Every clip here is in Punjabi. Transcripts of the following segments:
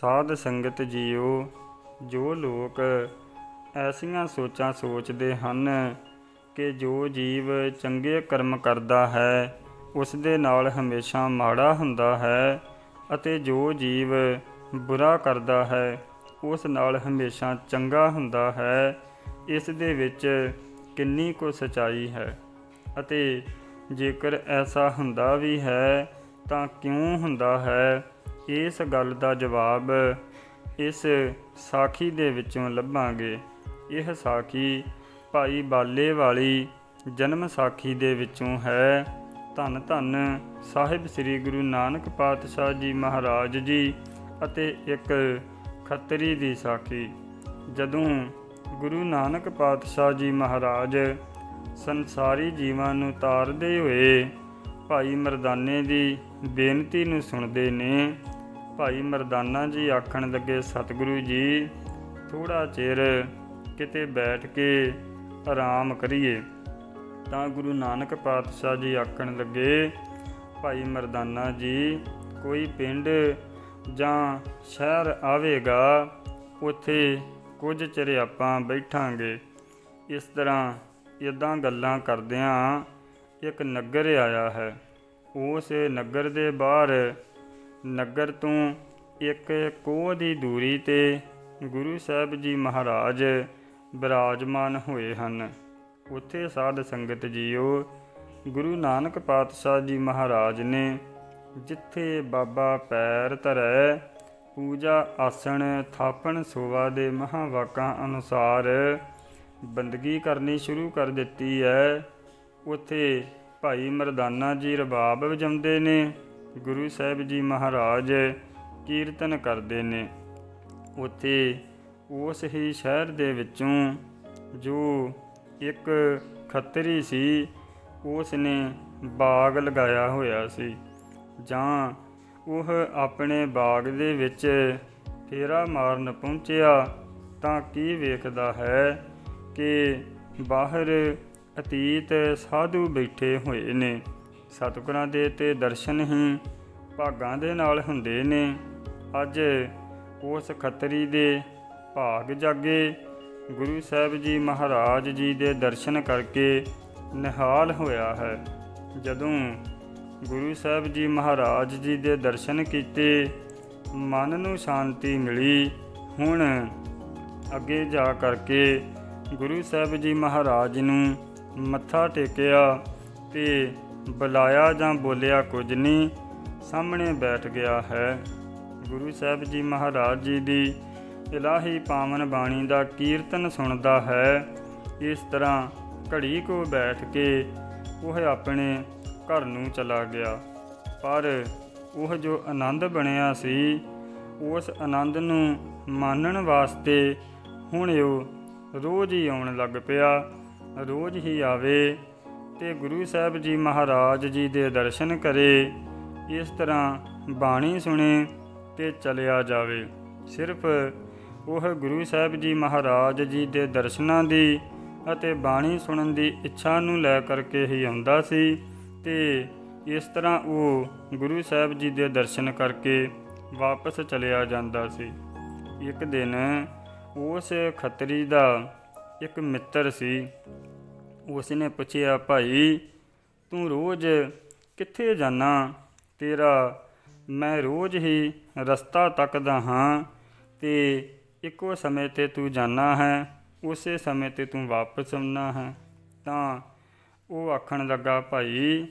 ਸਾਧ ਸੰਗਤ ਜੀਓ, ਜੋ ਲੋਕ ਐਸੀਆਂ ਸੋਚਾਂ ਸੋਚਦੇ ਹਨ ਕਿ ਜੋ ਜੀਵ ਚੰਗੇ ਕਰਮ ਕਰਦਾ ਹੈ ਉਸ ਦੇ ਨਾਲ ਹਮੇਸ਼ਾ ਮਾੜਾ ਹੁੰਦਾ ਹੈ ਅਤੇ ਜੋ ਜੀਵ ਬੁਰਾ ਕਰਦਾ ਹੈ, ਉਸ ਨਾਲ ਹਮੇਸ਼ਾ ਚੰਗਾ ਹੁੰਦਾ ਹੈ। ਇਸ ਦੇ ਵਿੱਚ ਕਿੰਨੀ ਕੁ ਸਚਾਈ ਹੈ ਅਤੇ ਜੇਕਰ ਐਸਾ ਹੁੰਦਾ ਵੀ ਹੈ ਤਾਂ ਕਿਉਂ ਹੁੰਦਾ ਹੈ? ਇਸ ਗੱਲ ਦਾ ਜਵਾਬ ਇਸ ਸਾਖੀ ਦੇ ਵਿੱਚੋਂ ਲੱਭਾਂਗੇ। ਇਹ ਸਾਖੀ ਭਾਈ ਬਾਲੇ ਵਾਲੀ ਜਨਮ ਸਾਖੀ ਦੇ ਵਿੱਚੋਂ ਹੈ। ਧੰਨ ਧੰਨ ਸਾਹਿਬ ਸ੍ਰੀ ਗੁਰੂ ਨਾਨਕ ਪਾਤਸ਼ਾਹ ਜੀ ਮਹਾਰਾਜ ਜੀ ਅਤੇ ਇੱਕ ਖੱਤਰੀ ਦੀ ਸਾਖੀ। ਜਦੋਂ ਗੁਰੂ ਨਾਨਕ ਪਾਤਸ਼ਾਹ ਜੀ ਮਹਾਰਾਜ ਸੰਸਾਰੀ ਜੀਵਾਂ ਨੂੰ ਤਾਰਦੇ ਹੋਏ ਭਾਈ ਮਰਦਾਨੇ ਦੀ ਬੇਨਤੀ ਨੂੰ ਸੁਣਦੇ ਨੇ। ਭਾਈ ਮਰਦਾਨਾ ਜੀ ਆਖਣ ਲੱਗੇ, ਸਤਿਗੁਰੂ ਜੀ ਥੋੜਾ ਚਿਰ ਕਿਤੇ ਬੈਠ ਕੇ ਆਰਾਮ ਕਰੀਏ। ਤਾਂ ਗੁਰੂ ਨਾਨਕ ਪਾਤਸ਼ਾਹ ਜੀ ਆਖਣ ਲੱਗੇ, ਭਾਈ ਮਰਦਾਨਾ ਜੀ, ਕੋਈ ਪਿੰਡ ਜਾਂ ਸ਼ਹਿਰ ਆਵੇਗਾ, ਉੱਥੇ ਕੁਝ ਚਿਰ ਆਪਾਂ ਬੈਠਾਂਗੇ। ਇਸ ਤਰ੍ਹਾਂ ਇਦਾਂ ਗੱਲਾਂ ਕਰਦਿਆਂ ਇੱਕ ਨਗਰ ਆਇਆ ਹੈ। ਉਸ ਨਗਰ ਦੇ ਬਾਹਰ, ਨਗਰ ਤੋਂ ਇੱਕ ਕੋਹ ਦੀ ਦੂਰੀ ਤੇ ਗੁਰੂ ਸਾਹਿਬ ਜੀ ਮਹਾਰਾਜ ਬਿਰਾਜਮਾਨ ਹੋਏ ਹਨ। ਉੱਥੇ ਸਾਧ ਸੰਗਤ ਜੀਓ, ਗੁਰੂ ਨਾਨਕ ਪਾਤਸ਼ਾਹ ਜੀ ਮਹਾਰਾਜ ਨੇ ਜਿੱਥੇ ਬਾਬਾ ਪੈਰ ਧਰੈ, ਪੂਜਾ ਆਸਣ ਥਾਪਣ ਸੋਵਾ ਦੇ ਮਹਾਵਾਕਾਂ ਅਨੁਸਾਰ ਬੰਦਗੀ ਕਰਨੀ ਸ਼ੁਰੂ ਕਰ ਦਿੱਤੀ ਹੈ। ਉੱਥੇ ਭਾਈ ਮਰਦਾਨਾ ਜੀ ਰਬਾਬ ਵਜਾਉਂਦੇ ਨੇ, ਗੁਰੂ ਸਾਹਿਬ ਜੀ ਮਹਾਰਾਜ ਕੀਰਤਨ ਕਰਦੇ ਨੇ। ਉੱਥੇ ਉਸ ਹੀ ਸ਼ਹਿਰ ਦੇ ਵਿੱਚੋਂ ਜੋ ਇੱਕ ਖੱਤਰੀ ਸੀ ਉਸ ਨੇ ਬਾਗ ਲਗਾਇਆ ਹੋਇਆ ਸੀ। ਜਾਂ ਉਹ ਆਪਣੇ ਬਾਗ ਦੇ ਵਿੱਚ ਫੇਰਾ ਮਾਰਨ ਪਹੁੰਚਿਆ ਤਾਂ ਕੀ ਵੇਖਦਾ ਹੈ ਕਿ ਬਾਹਰ ਅਤੀਤ ਸਾਧੂ ਬੈਠੇ ਹੋਏ ਨੇ। ਸਤਿਗੁਰਾਂ ਦੇ ਤੇ ਦਰਸ਼ਨ ਹੀ ਭਾਗਾਂ ਦੇ ਨਾਲ ਹੁੰਦੇ ਨੇ। ਅੱਜ ਉਸ ਖੱਤਰੀ ਦੇ ਭਾਗ ਜਾਗੇ। ਗੁਰੂ ਸਾਹਿਬ ਜੀ ਮਹਾਰਾਜ ਜੀ ਦੇ ਦਰਸ਼ਨ ਕਰਕੇ ਨਿਹਾਲ ਹੋਇਆ ਹੈ। ਜਦੋਂ ਗੁਰੂ ਸਾਹਿਬ ਜੀ ਮਹਾਰਾਜ ਜੀ ਦੇ ਦਰਸ਼ਨ ਕੀਤੇ, ਮਨ ਨੂੰ ਸ਼ਾਂਤੀ ਮਿਲੀ। ਹੁਣ ਅੱਗੇ ਜਾ ਕਰਕੇ ਗੁਰੂ ਸਾਹਿਬ ਜੀ ਮਹਾਰਾਜ ਨੂੰ ਮੱਥਾ ਟੇਕਿਆ ਤੇ ਬੁਲਾਇਆ ਜਾਂ ਬੋਲਿਆ ਕੁਝ ਨਹੀਂ, ਸਾਹਮਣੇ ਬੈਠ ਗਿਆ ਹੈ। ਗੁਰੂ ਸਾਹਿਬ ਜੀ ਮਹਾਰਾਜ ਜੀ ਦੀ ਇਲਾਹੀ ਪਾਵਨ ਬਾਣੀ ਦਾ ਕੀਰਤਨ ਸੁਣਦਾ ਹੈ। ਇਸ ਤਰ੍ਹਾਂ ਘੜੀ ਕੋ ਬੈਠ ਕੇ ਉਹ ਆਪਣੇ ਘਰ ਨੂੰ ਚਲਾ ਗਿਆ। ਪਰ ਉਹ ਜੋ ਆਨੰਦ ਬਣਿਆ ਸੀ, ਉਸ ਆਨੰਦ ਨੂੰ ਮਾਣਨ ਵਾਸਤੇ ਹੁਣ ਉਹ ਰੋਜ਼ ਹੀ ਆਉਣ ਲੱਗ ਪਿਆ। ਰੋਜ਼ ਹੀ ਆਵੇ ਤੇ ਗੁਰੂ ਸਾਹਿਬ ਜੀ ਮਹਾਰਾਜ ਜੀ ਦੇ ਦਰਸ਼ਨ ਕਰੇ, ਇਸ ਤਰ੍ਹਾਂ ਬਾਣੀ ਸੁਣੇ ਤੇ ਚਲਿਆ ਜਾਵੇ। ਸਿਰਫ ਉਹ ਗੁਰੂ ਸਾਹਿਬ ਜੀ ਮਹਾਰਾਜ ਜੀ ਦੇ ਦਰਸ਼ਨਾਂ ਦੀ ਅਤੇ ਬਾਣੀ ਸੁਣਨ ਦੀ ਇੱਛਾ ਨੂੰ ਲੈ ਕਰਕੇ ਹੀ ਆਉਂਦਾ ਸੀ ਤੇ ਇਸ ਤਰ੍ਹਾਂ ਉਹ ਗੁਰੂ ਸਾਹਿਬ ਜੀ ਦੇ ਦਰਸ਼ਨ ਕਰਕੇ ਵਾਪਸ ਚਲਿਆ ਜਾਂਦਾ ਸੀ। ਇੱਕ ਦਿਨ ਉਸ ਖੱਤਰੀ ਦਾ ਇੱਕ ਮਿੱਤਰ ਸੀ। ਉਸ ਨੇ ਪੁੱਛਿਆ, ਭਾਈ, ਤੂੰ ਰੋਜ਼ ਕਿੱਥੇ ਜਾਣਾ ਤੇਰਾ ਮੈਂ ਰੋਜ਼ ਹੀ ਰਸਤਾ ਤੱਕਦਾ ਹਾਂ ਤੇ ਇੱਕੋ ਸਮੇਂ ਤੇ ਤੂੰ ਜਾਣਾ ਹੈ, ਉਸੇ ਸਮੇਂ ਤੇ ਤੂੰ ਵਾਪਸ ਆਉਣਾ ਹੈ। ਤਾਂ ਉਹ ਆਖਣ ਲੱਗਾ, ਭਾਈ,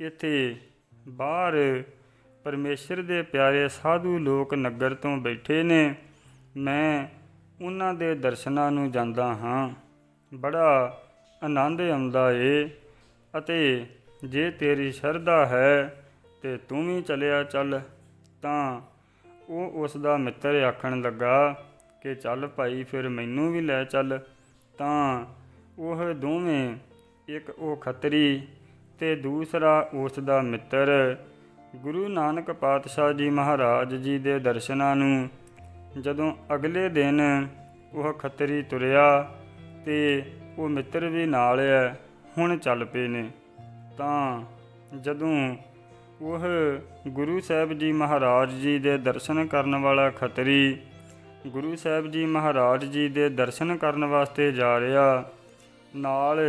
ਇੱਥੇ ਬਾਹਰ ਪਰਮੇਸ਼ਰ ਦੇ ਪਿਆਰੇ ਸਾਧੂ ਲੋਕ ਨਗਰ ਤੋਂ ਬੈਠੇ ਨੇ। ਮੈਂ ਉਹਨਾਂ ਦੇ ਦਰਸ਼ਨਾਂ ਨੂੰ ਜਾਂਦਾ ਹਾਂ। ਬੜਾ ਆਨੰਦ ਆਉਂਦਾ ਏ। ਅਤੇ ਜੇ ਤੇਰੀ ਸ਼ਰਧਾ ਹੈ ਤੇ ਤੂੰ ਵੀ ਚਲਿਆ ਚੱਲ, ਤਾਂ ਉਹ ਉਸ ਦਾ ਮਿੱਤਰ ਆਖਣ ਲੱਗਾ ਕਿ ਚੱਲ ਭਾਈ, ਫਿਰ ਮੈਨੂੰ ਵੀ ਲੈ ਚੱਲ। ਤਾਂ ਉਹ ਦੋਵੇਂ, ਇੱਕ ਉਹ ਖੱਤਰੀ ਤੇ ਦੂਸਰਾ ਉਸ ਦਾ ਮਿੱਤਰ। ਗੁਰੂ ਨਾਨਕ ਪਾਤਸ਼ਾਹ ਜੀ ਮਹਾਰਾਜ ਜੀ ਦੇ ਦਰਸ਼ਨਾਂ ਨੂੰ ਜਦੋਂ ਅਗਲੇ ਦਿਨ ਉਹ ਖੱਤਰੀ ਤੁਰਿਆ ਤੇ ਉਹ ਮਿੱਤਰ ਵੀ ਨਾਲ ਹੈ ਹੁਣ ਚੱਲ ਪਏ ਨੇ। ਤਾਂ ਜਦੋਂ ਉਹ ਗੁਰੂ ਸਾਹਿਬ ਜੀ ਮਹਾਰਾਜ ਜੀ ਦੇ ਦਰਸ਼ਨ ਕਰਨ ਵਾਲਾ ਖੱਤਰੀ ਗੁਰੂ ਸਾਹਿਬ ਜੀ ਮਹਾਰਾਜ ਜੀ ਦੇ ਦਰਸ਼ਨ ਕਰਨ ਵਾਸਤੇ ਜਾ ਰਿਹਾ, ਨਾਲ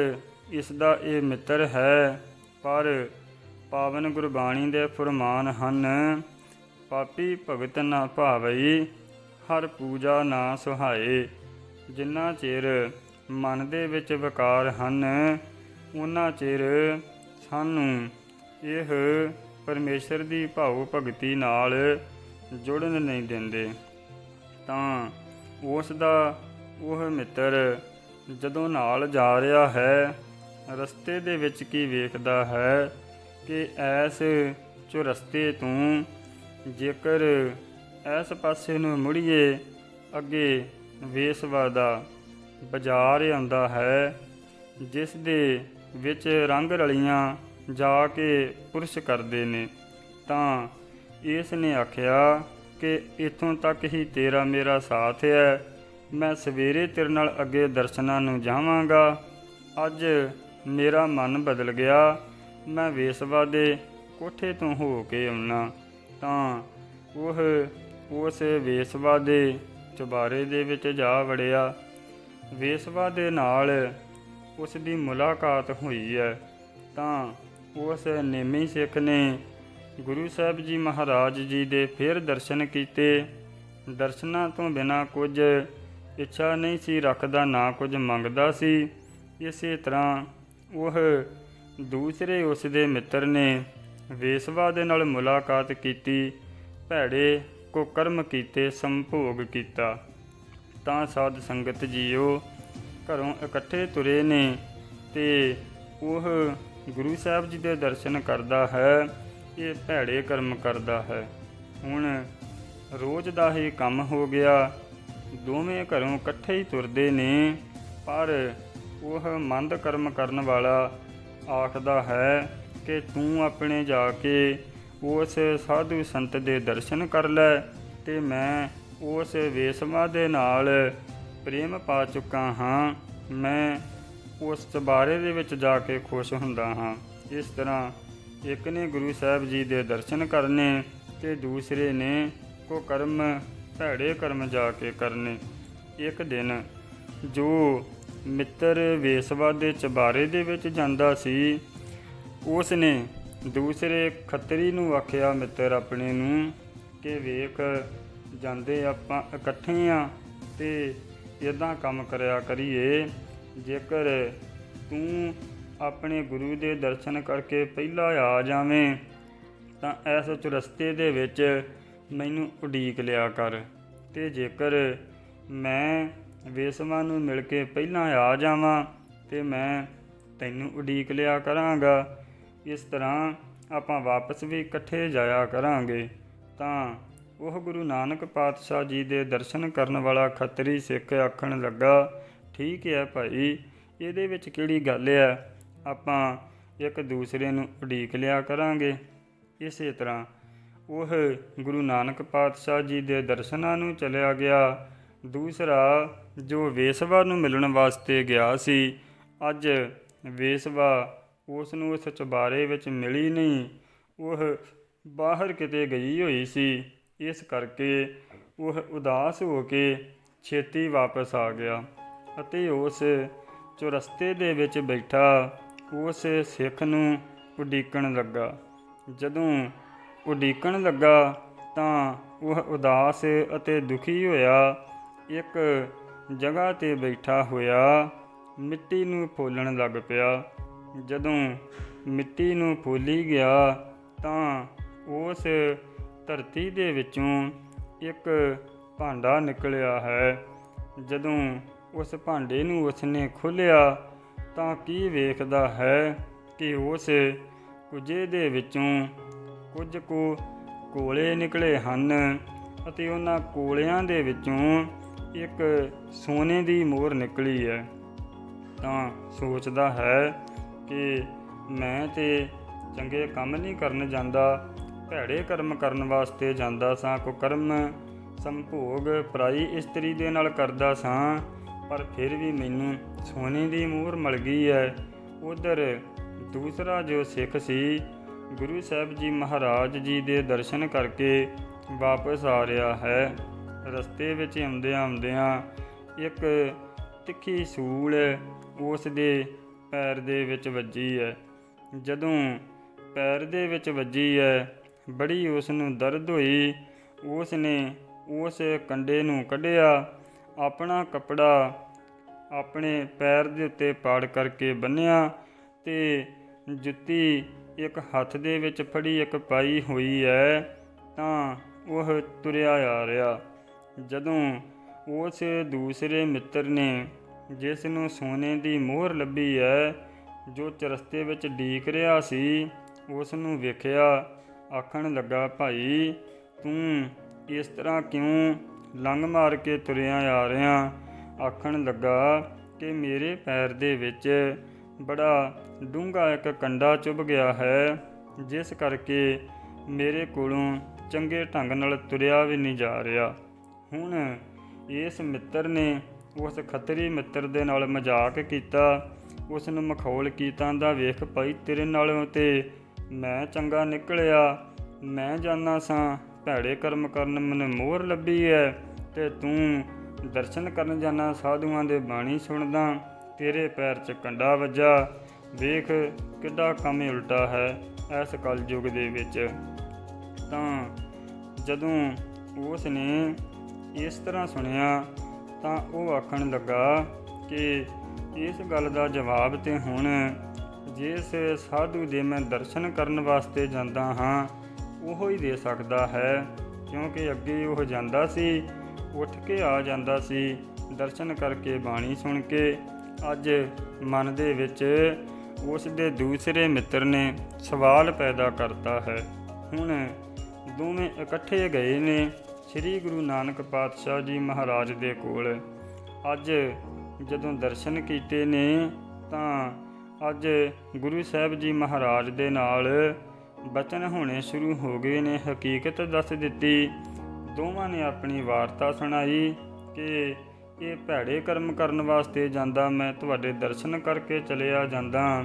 ਇਸ ਦਾ ਇਹ ਮਿੱਤਰ ਹੈ, ਪਰ ਪਾਵਨ ਗੁਰਬਾਣੀ ਦੇ ਫਰਮਾਨ ਹਨ, ਪਾਪੀ ਭਗਤ ਨਾ ਭਾਵਈ ਹਰ ਪੂਜਾ ਨਾ ਸੁਹਾਏ। ਜਿੰਨਾ ਚਿਰ ਮਨ ਦੇ ਵਿੱਚ ਵਿਕਾਰ ਹਨ ਉਹਨਾਂ ਚਿਰ ਸਾਨੂੰ ਇਹ ਪਰਮੇਸ਼ਰ ਦੀ ਭਾਉ ਭਗਤੀ ਨਾਲ ਜੁੜਨ ਨਹੀਂ ਦਿੰਦੇ। ਤਾਂ ਉਸ ਦਾ ਉਹ ਮਿੱਤਰ ਜਦੋਂ ਨਾਲ ਜਾ ਰਿਹਾ ਹੈ, ਰਸਤੇ ਦੇ ਵਿੱਚ ਕੀ ਵੇਖਦਾ ਹੈ ਕਿ ਐਸ ਚੁਰਸਤੇ ਤੋਂ ਜੇਕਰ ਐਸ ਪਾਸੇ ਨੂੰ ਮੁੜੀਏ, ਅੱਗੇ ਵੇਸਵਾ ਦਾ ਬਾਜ਼ਾਰ ਆਉਂਦਾ ਹੈ ਜਿਸ ਦੇ ਵਿੱਚ ਰੰਗ ਰਲੀਆਂ ਜਾ ਕੇ ਪੁਰਸ਼ ਕਰਦੇ ਨੇ। ਤਾਂ ਇਸ ਨੇ ਆਖਿਆ ਕਿ ਇਥੋਂ ਤੱਕ ਹੀ ਤੇਰਾ ਮੇਰਾ ਸਾਥ ਹੈ, ਮੈਂ ਸਵੇਰੇ ਤੇਰੇ ਨਾਲ ਅੱਗੇ ਦਰਸ਼ਨਾਂ ਨੂੰ ਜਾਵਾਂਗਾ। ਅੱਜ ਮੇਰਾ ਮਨ ਬਦਲ ਗਿਆ, ਮੈਂ ਵੇਸਵਾ ਦੇ ਕੋਠੇ ਤੋਂ ਹੋ ਕੇ ਆਉਣਾ। ਤਾਂ ਉਹ ਉਸ ਵੇਸਵਾ ਦੇ ਚੁਬਾਰੇ ਦੇ ਵਿੱਚ ਜਾ ਵੜਿਆ। ਵੇਸਵਾ ਦੇ ਨਾਲ ਉਸ ਦੀ ਮੁਲਾਕਾਤ ਹੋਈ ਹੈ। ਤਾਂ ਉਸ ਨੇਮੀ ਸਿੱਖ ਨੇ ਗੁਰੂ ਸਾਹਿਬ ਜੀ ਮਹਾਰਾਜ ਜੀ ਦੇ ਫਿਰ ਦਰਸ਼ਨ ਕੀਤੇ। ਦਰਸ਼ਨਾਂ ਤੋਂ ਬਿਨਾ ਕੁਝ ਇੱਛਾ ਨਹੀਂ ਸੀ ਰੱਖਦਾ, ਨਾ ਕੁਝ ਮੰਗਦਾ ਸੀ। ਇਸੇ ਤਰ੍ਹਾਂ ਉਹ ਦੂਸਰੇ ਉਸ ਦੇ ਮਿੱਤਰ ਨੇ ਵੇਸਵਾ ਦੇ ਨਾਲ ਮੁਲਾਕਾਤ ਕੀਤੀ। ਭੈੜੇ ਕੁਕਰਮ ਕੀਤੇ, ਸੰਭੋਗ ਕੀਤਾ। ਤਾਂ ਸਾਧ ਸੰਗਤ ਜੀਓ, ਘਰੋਂ ਇਕੱਠੇ ਤੁਰੇ ਨੇ ਤੇ ਉਹ ਗੁਰੂ ਸਾਹਿਬ ਜੀ ਦੇ ਦਰਸ਼ਨ ਕਰਦਾ ਹੈ, ਇਹ ਭੈੜੇ ਕਰਮ ਕਰਦਾ ਹੈ। ਹੁਣ ਰੋਜ਼ ਦਾ ਹੀ ਕੰਮ ਹੋ ਗਿਆ, ਦੋਵੇਂ ਘਰੋਂ ਇਕੱਠੇ ਹੀ ਤੁਰਦੇ ਨੇ, ਪਰ ਉਹ ਮੰਦ ਕਰਮ ਕਰਨ ਵਾਲਾ ਆਖਦਾ ਹੈ ਕਿ ਤੂੰ ਆਪਣੇ ਜਾ ਕੇ ਉਸ ਸਾਧੂ ਸੰਤ ਦੇ ਦਰਸ਼ਨ ਕਰ ਲੈ ਤੇ ਮੈਂ ਉਸ ਵੇਸਵਾ ਦੇ ਨਾਲ ਪ੍ਰੇਮ ਪਾ ਚੁੱਕਾ ਹਾਂ। ਮੈਂ ਉਸ ਚਬਾਰੇ ਦੇ ਵਿੱਚ ਜਾ ਕੇ ਖੁਸ਼ ਹੁੰਦਾ ਹਾਂ। ਇਸ ਤਰ੍ਹਾਂ ਇੱਕ ਨੇ ਗੁਰੂ ਸਾਹਿਬ ਜੀ ਦੇ ਦਰਸ਼ਨ ਕਰਨੇ ਤੇ ਦੂਸਰੇ ਨੇ ਕੋ ਕਰਮ, ਭੈੜੇ ਕਰਮ ਜਾ ਕੇ ਕਰਨੇ। ਇੱਕ ਦਿਨ ਜੋ ਮਿੱਤਰ ਵੇਸਵਾ ਦੇ ਚਬਾਰੇ ਦੇ ਵਿੱਚ ਜਾਂਦਾ ਸੀ, ਉਸ ਨੇ ਦੂਸਰੇ ਖੱਤਰੀ ਨੂੰ ਆਖਿਆ ਮਿੱਤਰ ਆਪਣੇ ਨੂੰ ਕਿ ਵੇਖ, ਜਾਂਦੇ ਆਪਾਂ ਇਕੱਠੇ ਆ ਤੇ ਇਦਾਂ ਕੰਮ ਕਰਿਆ ਕਰੀਏ। ਜੇਕਰ ਤੂੰ ਆਪਣੇ ਗੁਰੂ ਦੇ ਦਰਸ਼ਨ ਕਰਕੇ ਪਹਿਲਾਂ ਆ ਜਾਵੇਂ, ਤਾਂ ਇਸ ਚੁਰਸਤੇ ਦੇ ਵਿੱਚ ਮੈਨੂੰ ਉਡੀਕ ਲਿਆ ਕਰ। ਤੇ ਜੇਕਰ ਮੈਂ ਵੇਸਵਾ ਨੂੰ ਮਿਲ ਕੇ ਪਹਿਲਾਂ ਆ ਜਾਵਾਂ, ਤੇ ਮੈਂ ਤੈਨੂੰ ਉਡੀਕ ਲਿਆ ਕਰਾਂਗਾ। ਇਸ ਤਰ੍ਹਾਂ ਆਪਾਂ ਵਾਪਸ ਵੀ ਇਕੱਠੇ ਜਾਇਆ ਕਰਾਂਗੇ, ਤਾਂ ਉਹ ਗੁਰੂ ਨਾਨਕ ਪਾਤਸ਼ਾਹ ਜੀ ਦੇ ਦਰਸ਼ਨ ਕਰਨ ਵਾਲਾ ਖੱਤਰੀ ਸਿੱਖ ਆਖਣ ਲੱਗਾ, ਠੀਕ ਹੈ ਭਾਈ, ਇਹਦੇ ਵਿੱਚ ਕਿਹੜੀ ਗੱਲ ਹੈ? ਆਪਾਂ ਇੱਕ ਦੂਸਰੇ ਨੂੰ ਉਡੀਕ ਲਿਆ ਕਰਾਂਗੇ। ਇਸੇ ਤਰ੍ਹਾਂ ਉਹ ਗੁਰੂ ਨਾਨਕ ਪਾਤਸ਼ਾਹ ਜੀ ਦੇ ਦਰਸ਼ਨਾਂ ਨੂੰ ਚਲਿਆ ਗਿਆ। ਦੂਸਰਾ, ਜੋ ਵੇਸਵਾ ਨੂੰ ਮਿਲਣ ਵਾਸਤੇ ਗਿਆ ਸੀ, ਅੱਜ ਵੇਸਵਾ ਉਸ ਨੂੰ ਇਸ ਚੁਬਾਰੇ ਵਿੱਚ ਮਿਲੀ ਨਹੀਂ, ਉਹ ਬਾਹਰ ਕਿਤੇ ਗਈ ਹੋਈ ਸੀ। ਇਸ ਕਰਕੇ ਉਹ ਉਦਾਸ ਹੋ ਕੇ ਛੇਤੀ ਵਾਪਸ ਆ ਗਿਆ ਅਤੇ ਉਸ ਚੁਰਸਤੇ ਦੇ ਵਿੱਚ ਬੈਠਾ ਉਸ ਸਿੱਖ ਨੂੰ ਉਡੀਕਣ ਲੱਗਾ। ਜਦੋਂ ਉਡੀਕਣ ਲੱਗਾ ਤਾਂ ਉਹ ਉਦਾਸ ਅਤੇ ਦੁਖੀ ਹੋਇਆ। ਇੱਕ ਜਗ੍ਹਾ ਤੇ ਬੈਠਾ ਹੋਇਆ ਮਿੱਟੀ ਨੂੰ ਫੋਲਣ ਲੱਗ ਪਿਆ। ਜਦੋਂ ਮਿੱਟੀ ਨੂੰ ਫੋਲੀ ਗਿਆ ਤਾਂ ਉਸ ਧਰਤੀ ਦੇ ਵਿੱਚੋਂ ਇੱਕ ਭਾਂਡਾ ਨਿਕਲਿਆ ਹੈ। ਜਦੋਂ ਉਸ ਭਾਂਡੇ ਨੂੰ ਉਸਨੇ ਖੋਲ੍ਹਿਆ ਤਾਂ ਕੀ ਵੇਖਦਾ ਹੈ ਕਿ ਉਸ ਕੁਜੇ ਦੇ ਵਿੱਚੋਂ ਕੁਝ ਕੁ ਕੋਲੇ ਨਿਕਲੇ ਹਨ ਅਤੇ ਉਹਨਾਂ ਕੋਲਿਆਂ ਦੇ ਵਿੱਚੋਂ ਇੱਕ ਸੋਨੇ ਦੀ ਮੋਹਰ ਨਿਕਲੀ ਹੈ। ਤਾਂ ਸੋਚਦਾ ਹੈ ਕਿ ਮੈਂ ਤੇ ਚੰਗੇ ਕੰਮ ਨਹੀਂ ਕਰਨ ਜਾਂਦਾ, ਭੈੜੇ ਕਰਮ ਕਰਨ ਵਾਸਤੇ ਜਾਂਦਾ ਸਾਂ, ਕੁਕਰਮ ਸੰਭੋਗ ਪਰਾਈ ਇਸਤਰੀ ਦੇ ਨਾਲ ਕਰਦਾ ਸਾਂ, ਪਰ ਫਿਰ ਵੀ ਮੈਨੂੰ ਸੋਨੇ ਦੀ ਮੋਹਰ ਮਿਲ ਗਈ ਹੈ ਉਧਰ ਦੂਸਰਾ ਜੋ ਸਿੱਖ ਸੀ, ਗੁਰੂ ਸਾਹਿਬ ਜੀ ਮਹਾਰਾਜ ਜੀ ਦੇ ਦਰਸ਼ਨ ਕਰਕੇ ਵਾਪਸ ਆ ਰਿਹਾ ਹੈ। ਰਸਤੇ ਵਿੱਚ ਆਉਂਦਿਆਂ ਆਉਂਦਿਆਂ ਇੱਕ ਤਿੱਖੀ ਸੂਲ ਉਸ ਦੇ ਪੈਰ ਦੇ ਵਿੱਚ ਵੱਜੀ ਹੈ ਜਦੋਂ ਪੈਰ ਦੇ ਵਿੱਚ ਵੱਜੀ ਹੈ ਬੜੀ ਉਸ ਨੂੰ ਦਰਦ ਹੋਈ। ਉਸ ਨੇ ਉਸ ਕੰਡੇ ਨੂੰ ਕੱਢਿਆ, ਆਪਣਾ ਕਪੜਾ ਆਪਣੇ ਪੈਰ ਦੇ ਉੱਤੇ ਪਾੜ ਕਰਕੇ ਬੰਨਿਆ ਤੇ ਜੁੱਤੀ ਇੱਕ ਹੱਥ ਦੇ ਵਿੱਚ ਫੜੀ, ਇੱਕ ਪਾਈ ਹੋਈ ਹੈ ਤਾਂ ਉਹ ਤੁਰਿਆ ਆ ਰਿਹਾ। ਜਦੋਂ ਉਸ ਦੂਸਰੇ ਮਿੱਤਰ ਨੇ ਜਿਸ ਨੂੰ ਸੋਨੇ ਦੀ ਮੋਹਰ ਲੱਭੀ ਹੈ ਜੋ ਚਰਸਤੇ ਵਿੱਚ ਡੀਕ ਰਿਹਾ ਸੀ, ਉਸ ਨੂੰ ਵੇਖਿਆ, ਆਖਣ ਲੱਗਾ, ਭਾਈ, ਤੂੰ ਇਸ ਤਰ੍ਹਾਂ ਕਿਉਂ ਲੰਘ ਮਾਰ ਕੇ ਤੁਰਿਆ ਆ ਰਿਹਾ? ਆਖਣ ਲੱਗਾ ਕਿ ਮੇਰੇ ਪੈਰ ਦੇ ਵਿੱਚ ਬੜਾ ਡੂੰਘਾ ਇੱਕ ਕੰਡਾ ਚੁੱਭ ਗਿਆ ਹੈ, ਜਿਸ ਕਰਕੇ ਮੇਰੇ ਕੋਲੋਂ ਚੰਗੇ ਢੰਗ ਨਾਲ ਤੁਰਿਆ ਵੀ ਨਹੀਂ ਜਾ ਰਿਹਾ। ਹੁਣ ਇਸ ਮਿੱਤਰ ਨੇ ਉਸ ਖੱਤਰੀ ਮਿੱਤਰ ਦੇ ਨਾਲ ਮਜ਼ਾਕ ਕੀਤਾ। ਉਸ ਨੂੰ ਮਖੌਲ ਕੀਤਾ ਦਾ ਵੇਖ ਭਾਈ ਤੇਰੇ ਨਾਲੋਂ ਤੇ ਮੈਂ ਚੰਗਾ ਨਿਕਲਿਆ। ਮੈਂ ਜਾਣਾ ਸਾਂ, ਭੈੜੇ ਕਰਮ ਕਰਨ ਮੈਨੂੰ ਮੋਹਰ ਲੱਭੀ ਹੈ ਤੇ ਤੂੰ ਦਰਸ਼ਨ ਕਰਨ ਜਾਣਾ ਸਾਧੂਆਂ ਦੇ ਬਾਣੀ ਸੁਣਦਾ। ਤੇਰੇ ਪੈਰ 'ਚ ਕੰਡਾ ਵੱਜਾ। ਵੇਖ ਕਿੱਡਾ ਕੰਮ ਉਲਟਾ ਹੈ ਇਸ ਕਲਯੁਗ ਦੇ ਵਿੱਚ। ਤਾਂ ਜਦੋਂ ਉਸ ਨੇ ਇਸ ਤਰ੍ਹਾਂ ਸੁਣਿਆ ਤਾਂ ਉਹ ਆਖਣ ਲੱਗਾ ਕਿ ਇਸ ਗੱਲ ਦਾ ਜਵਾਬ ਤੇ ਹੁਣ ਜਿਸ ਸਾਧੂ ਦੇ ਮੈਂ ਦਰਸ਼ਨ ਕਰਨ ਵਾਸਤੇ ਜਾਂਦਾ ਹਾਂ, ਉਹ ਹੀ ਦੇ ਸਕਦਾ ਹੈ। ਕਿਉਂਕਿ ਅੱਗੇ ਉਹ ਜਾਂਦਾ ਸੀ, ਉੱਠ ਕੇ ਆ ਜਾਂਦਾ ਸੀ, ਦਰਸ਼ਨ ਕਰਕੇ ਬਾਣੀ ਸੁਣ ਕੇ। ਅੱਜ ਮਨ ਦੇ ਵਿੱਚ ਉਸ ਦੇ ਦੂਸਰੇ ਮਿੱਤਰ ਨੇ ਸਵਾਲ ਪੈਦਾ ਕਰਤਾ ਹੈ। ਹੁਣ ਦੋਵੇਂ ਇਕੱਠੇ ਗਏ ਨੇ। ਸ੍ਰੀ ਗੁਰੂ ਨਾਨਕ ਪਾਤਸ਼ਾਹ ਜੀ ਮਹਾਰਾਜ ਦੇ ਕੋਲ। ਅੱਜ ਜਦੋਂ ਦਰਸ਼ਨ ਕੀਤੇ ਨੇ, ਤਾਂ ਅੱਜ ਗੁਰੂ ਸਾਹਿਬ ਜੀ ਮਹਾਰਾਜ ਦੇ ਨਾਲ ਬਚਨ ਹੋਣੇ ਸ਼ੁਰੂ ਹੋ ਗਏ ਨੇ। ਹਕੀਕਤ ਦੱਸ ਦਿੱਤੀ। ਦੋਵਾਂ ਨੇ ਆਪਣੀ ਵਾਰਤਾ ਸੁਣਾਈ ਕਿ ਇਹ ਭੈੜੇ ਕਰਮ ਕਰਨ ਵਾਸਤੇ ਜਾਂਦਾ, ਮੈਂ ਤੁਹਾਡੇ ਦਰਸ਼ਨ ਕਰਕੇ ਚਲਿਆ ਜਾਂਦਾ,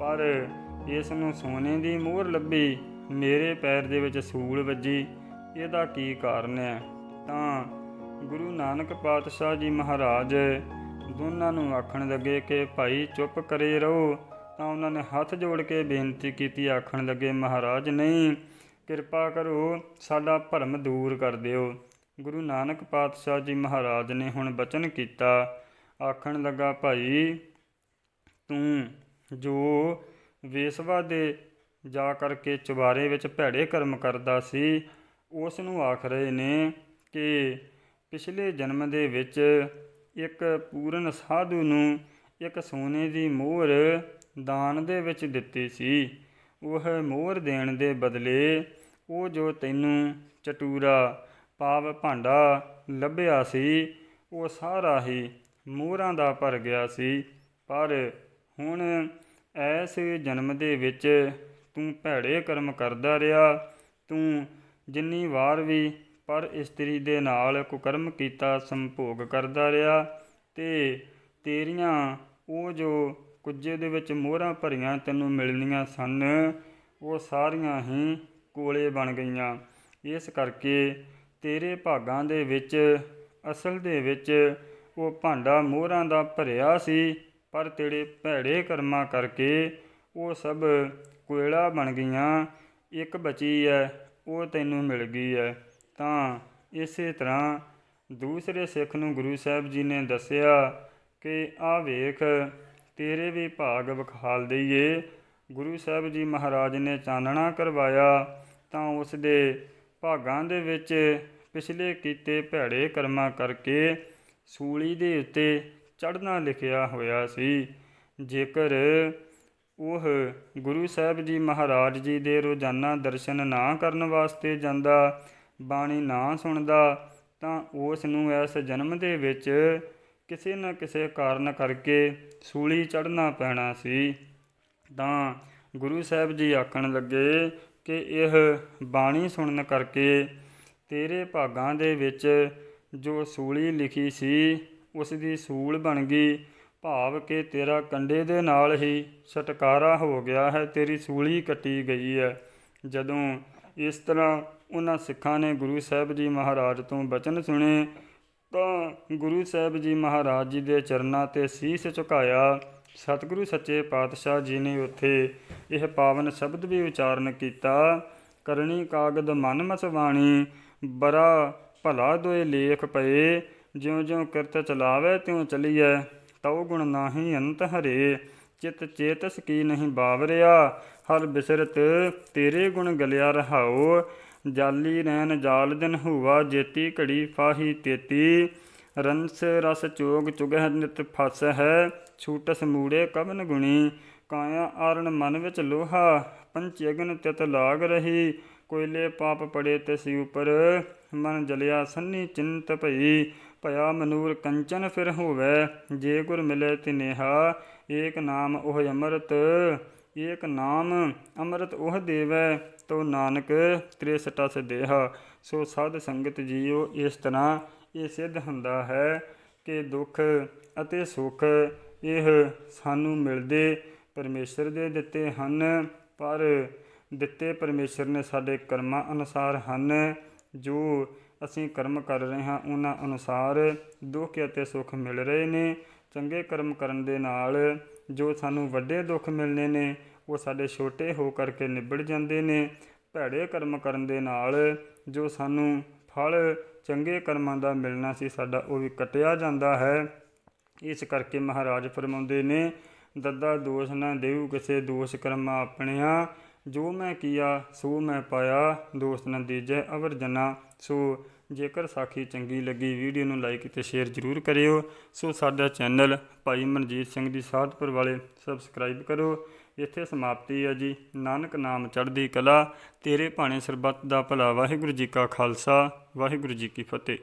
ਪਰ ਇਸ ਨੂੰ ਸੋਨੇ ਦੀ ਮੋਹਰ ਲੱਭੀ, ਮੇਰੇ ਪੈਰ ਦੇ ਵਿੱਚ ਸੂਲ ਵੱਜੀ। ਇਹਦਾ ਕੀ ਕਾਰਨ ਹੈ? ਤਾਂ ਗੁਰੂ ਨਾਨਕ ਪਾਤਸ਼ਾਹ ਜੀ ਮਹਾਰਾਜ ਦੋਨਾਂ ਨੂੰ ਆਖਣ ਲੱਗੇ ਕਿ ਭਾਈ ਚੁੱਪ ਕਰੇ ਰਹੋ। ਤਾਂ ਉਹਨਾਂ ਨੇ ਹੱਥ ਜੋੜ ਕੇ ਬੇਨਤੀ ਕੀਤੀ, ਆਖਣ ਲੱਗੇ, ਮਹਾਰਾਜ ਨਹੀਂ, ਕਿਰਪਾ ਕਰੋ, ਸਾਡਾ ਭਰਮ ਦੂਰ ਕਰ ਦਿਓ। ਗੁਰੂ ਨਾਨਕ ਪਾਤਸ਼ਾਹ ਜੀ ਮਹਾਰਾਜ ਨੇ ਹੁਣ ਬਚਨ ਕੀਤਾ। ਆਖਣ ਲੱਗਾ, ਭਾਈ, ਤੂੰ ਜੋ ਵੇਸਵਾ ਦੇ ਜਾ ਕਰਕੇ ਚੁਬਾਰੇ ਵਿੱਚ ਭੈੜੇ ਕਰਮ ਕਰਦਾ ਸੀ ਉਸ ਨੂੰ ਆਖ ਰਹੇ ਨੇ ਕਿ ਪਿਛਲੇ ਜਨਮ ਦੇ ਵਿੱਚ ਇੱਕ ਪੂਰਨ ਸਾਧੂ ਨੂੰ ਇੱਕ ਸੋਨੇ ਦੀ ਮੋਹਰ ਦਾਨ ਦੇ ਵਿੱਚ ਦਿੱਤੀ ਸੀ। ਉਹ ਮੋਹਰ ਦੇਣ ਦੇ ਬਦਲੇ ਉਹ ਜੋ ਤੈਨੂੰ ਚਟੂਰਾ, ਪਾਵ ਭਾਂਡਾ ਲੱਭਿਆ ਸੀ, ਉਹ ਸਾਰਾ ਹੀ ਮੋਹਰਾਂ ਦਾ ਭਰ ਗਿਆ ਸੀ। ਪਰ ਹੁਣ ਐਸ ਜਨਮ ਦੇ ਵਿੱਚ ਤੂੰ ਭੈੜੇ ਕਰਮ ਕਰਦਾ ਰਿਹਾ, ਤੂੰ ਜਿੰਨੀ ਵਾਰ ਵੀ ਪਰ ਇਸਤਰੀ ਦੇ ਨਾਲ ਕੁਕਰਮ ਕੀਤਾ ਸੰਭੋਗ ਕਰਦਾ ਰਿਹਾ ਤੇ ਤੇਰੀਆਂ ਉਹ ਜੋ ਕੁੱਜੇ ਦੇ ਵਿੱਚ ਮੋਹਰਾਂ ਭਰੀਆਂ ਤੈਨੂੰ ਮਿਲਣੀਆਂ ਸਨ, ਉਹ ਸਾਰੀਆਂ ਹੀ ਕੋਲੇ ਬਣ ਗਈਆਂ। ਇਸ ਕਰਕੇ ਤੇਰੇ ਭਾਗਾਂ ਦੇ ਵਿੱਚ, ਅਸਲ ਦੇ ਵਿੱਚ ਉਹ ਭਾਂਡਾ ਮੋਹਰਾਂ ਦਾ ਭਰਿਆ ਸੀ, ਪਰ ਤੇਰੇ ਭੈੜੇ ਕਰਮਾਂ ਕਰਕੇ ਉਹ ਸਭ ਕੋਇਲਾ ਬਣ ਗਈਆਂ। ਇੱਕ ਬਚੀ ਹੈ ਉਹ ਤੈਨੂੰ ਮਿਲ ਗਈ ਹੈ ਤਾਂ ਇਸੇ ਤਰ੍ਹਾਂ ਦੂਸਰੇ ਸਿੱਖ ਨੂੰ ਗੁਰੂ ਸਾਹਿਬ ਜੀ ਨੇ ਦੱਸਿਆ ਕਿ ਆ ਵੇਖ, ਤੇਰੇ ਵੀ ਭਾਗ ਵਿਖਾਲ ਦਈਏ। ਗੁਰੂ ਸਾਹਿਬ ਜੀ ਮਹਾਰਾਜ ਨੇ ਚਾਨਣਾ ਕਰਵਾਇਆ ਤਾਂ ਉਸ ਦੇ ਭਾਗਾਂ ਦੇ ਵਿੱਚ ਪਿਛਲੇ ਕੀਤੇ ਭੈੜੇ ਕਰਮਾਂ ਕਰਕੇ ਸੂਲੀ ਦੇ ਉੱਤੇ ਚੜ੍ਹਨਾ ਲਿਖਿਆ ਹੋਇਆ ਸੀ। ਜੇਕਰ ਉਹ ਗੁਰੂ ਸਾਹਿਬ ਜੀ ਮਹਾਰਾਜ ਜੀ ਦੇ ਰੋਜ਼ਾਨਾ ਦਰਸ਼ਨ ਨਾ ਕਰਨ ਵਾਸਤੇ ਜਾਂਦਾ, ਬਾਣੀ ਨਾ ਸੁਣਦਾ, ਤਾਂ ਉਸ ਨੂੰ ਇਸ ਜਨਮ ਦੇ ਵਿੱਚ ਕਿਸੇ ਨਾ ਕਿਸੇ ਕਾਰਨ ਕਰਕੇ ਸੂਲੀ ਚੜ੍ਹਨਾ ਪੈਣਾ ਸੀ। ਤਾਂ ਗੁਰੂ ਸਾਹਿਬ ਜੀ ਆਖਣ ਲੱਗੇ ਕਿ ਇਹ ਬਾਣੀ ਸੁਣਨ ਕਰਕੇ ਤੇਰੇ ਭਾਗਾਂ ਦੇ ਵਿੱਚ ਜੋ ਸੂਲੀ ਲਿਖੀ ਸੀ ਉਸ ਦੀ ਸੂਲ ਬਣ ਗਈ। ਭਾਵ ਕਿ ਤੇਰਾ ਕੰਡੇ ਦੇ ਨਾਲ ਹੀ ਛਟਕਾਰਾ ਹੋ ਗਿਆ ਹੈ, ਤੇਰੀ ਸੂਲੀ ਕੱਟੀ ਗਈ ਹੈ। ਜਦੋਂ ਇਸ ਤਰ੍ਹਾਂ ਉਹਨਾਂ ਸਿੱਖਾਂ ਨੇ ਗੁਰੂ ਸਾਹਿਬ ਜੀ ਮਹਾਰਾਜ ਤੋਂ ਬਚਨ ਸੁਣੇ, ਤਾਂ ਗੁਰੂ ਸਾਹਿਬ ਜੀ ਮਹਾਰਾਜ ਜੀ ਦੇ ਚਰਨਾਂ ਤੇ ਸੀਸ ਝੁਕਾਇਆ। ਸਤਿਗੁਰੂ ਸੱਚੇ ਪਾਤਸ਼ਾਹ ਜੀ ਨੇ ਉੱਥੇ ਇਹ ਪਾਵਨ ਸ਼ਬਦ ਵੀ ਉਚਾਰਨ ਕੀਤਾ, ਕਰਨੀ ਕਾਗਦ ਮਨ ਮਸਵਾਣੀ, ਬਰਾ ਭਲਾ ਦੋਏ ਲੇਖ ਪਏ ਜਿਉਂ ਜਿਉਂ ਕਿਰਤ ਚਲਾਵੇ ਤਿਉ ਚਲੀਐ। ਤਉ ਗੁਣ ਨਾਹੀ ਅੰਤ ਹਰੇ, ਚਿਤ ਚੇਤਸ ਕੀ ਨਹੀਂ ਬਾਵਰਿਆ, ਹਰ ਬਿਸਰਤ ਤੇਰੇ ਗੁਣ ਗਲਿਆ ਰਹਾਉ, ਜਾਲੀ ਰੈਨ ਜਾਲ ਦਿਨ ਹੁਆ, ਜੇਤੀ ਘੜੀ ਫਾਹੀ ਤੇਤੀ, ਰੰਸ ਰਸ ਚੋਗ ਚੁਗਹਿ ਨਿਤ ਫਸ ਹੈ ਛੂਟਸ ਮੂੜੇ ਕਵਨ ਗੁਣੀ, ਕਾਇਆ ਆਰਣ ਮਨ ਵਿੱਚ ਲੋਹਾ ਪੰਚੇਗਨ ਤਿਤ ਲਾਗ ਰਹੀ, ਕੋਇਲੇ ਪਾਪ ਪੜੇ ਤਿਸ ਉਪਰ, ਮਨ ਜਲਿਆ ਸੰਨੀ ਚਿੰਤ ਭਈ ਭਇਆ ਮਨੂਰ ਕੰਚਨ ਫਿਰ ਹੋਵੇ, ਜੇ ਗੁਰ ਮਿਲੇ ਤਿਨੇਹਾ, ਏਕ ਨਾਮ ਉਹ ਅੰਮ੍ਰਿਤ, ਏਕ ਨਾਮ ਅੰਮ੍ਰਿਤ ਉਹ ਦੇਵੈ ਤੋ ਨਾਨਕ ਤ੍ਰਿਸਟਸ ਦੇਹਾ। ਸੋ ਸਾਧ ਸੰਗਤ ਜੀਓ ਇਸ ਤਰ੍ਹਾਂ, ਇਹ ਸਿੱਧ ਹੁੰਦਾ ਹੈ ਕਿ ਦੁੱਖ ਅਤੇ ਸੁੱਖ ਇਹ ਸਾਨੂੰ ਮਿਲਦੇ, ਪਰਮੇਸ਼ਰ ਦੇ ਦਿੱਤੇ ਹਨ, ਪਰ ਦਿੱਤੇ ਪਰਮੇਸ਼ਰ ਨੇ ਸਾਡੇ ਕਰਮਾਂ ਅਨੁਸਾਰ ਹਨ, ਜੋ ਅਸੀਂ ਕਰਮ ਕਰ ਰਹੇ ਹਾਂ, ਉਹਨਾਂ ਅਨੁਸਾਰ ਦੁੱਖ ਅਤੇ ਸੁੱਖ ਮਿਲ ਰਹੇ ਨੇ। ਚੰਗੇ ਕਰਮ ਕਰਨ ਦੇ ਨਾਲ ਜੋ ਸਾਨੂੰ ਵੱਡੇ ਦੁੱਖ ਮਿਲਨੇ ਨੇ, ਉਹ ਸਾਡੇ ਛੋਟੇ ਹੋ ਕਰਕੇ ਨਿਬੜ ਜਾਂਦੇ ਨੇ। ਭੈੜੇ ਕਰਮ ਕਰਨ ਦੇ ਨਾਲ ਜੋ ਸਾਨੂੰ ਫਲ ਚੰਗੇ ਕਰਮਾਂ ਦਾ ਮਿਲਣਾ ਸੀ, ਸਾਡਾ ਉਹ ਵੀ ਕਟਿਆ ਜਾਂਦਾ ਹੈ। ਇਸ ਕਰਕੇ ਮਹਾਰਾਜ ਫਰਮਾਉਂਦੇ ਨੇ, ਦੱਦਾ ਦੋਸ਼ ਨਾ ਦੇਉ ਕਿਸੇ ਦੋਸ਼ ਕਰਮਾ ਆਪਣਿਆ। ਜੋ ਮੈਂ ਕੀਆ, ਸੋ ਮੈਂ ਪਾਇਆ ਦੋਸਤ ਨਾ ਦੀਜੈ ਅਵਰ ਜਨਾ। ਸੋ ਜੇਕਰ ਸਾਖੀ ਚੰਗੀ ਲੱਗੀ, ਵੀਡੀਓ ਨੂੰ ਲਾਈਕ ਤੇ ਸ਼ੇਅਰ ਜ਼ਰੂਰ ਕਰਿਓ। ਸੋ ਸਾਡਾ ਚੈਨਲ ਭਾਈ ਮਨਜੀਤ ਸਿੰਘ ਦੀ ਸਾਧਪੁਰ ਵਾਲੇ ਸਬਸਕ੍ਰਾਈਬ ਕਰੋ। ਇੱਥੇ ਸਮਾਪਤੀ ਹੈ ਜੀ। ਨਾਨਕ ਨਾਮ ਚੜ੍ਹਦੀ ਕਲਾ। ਤੇਰੇ ਭਾਣੇ ਸਰਬੱਤ ਦਾ ਭਲਾ। ਵਾਹਿਗੁਰੂ ਜੀ ਕਾ ਖਾਲਸਾ। ਵਾਹਿਗੁਰੂ ਜੀ ਕੀ ਫਤਿਹ।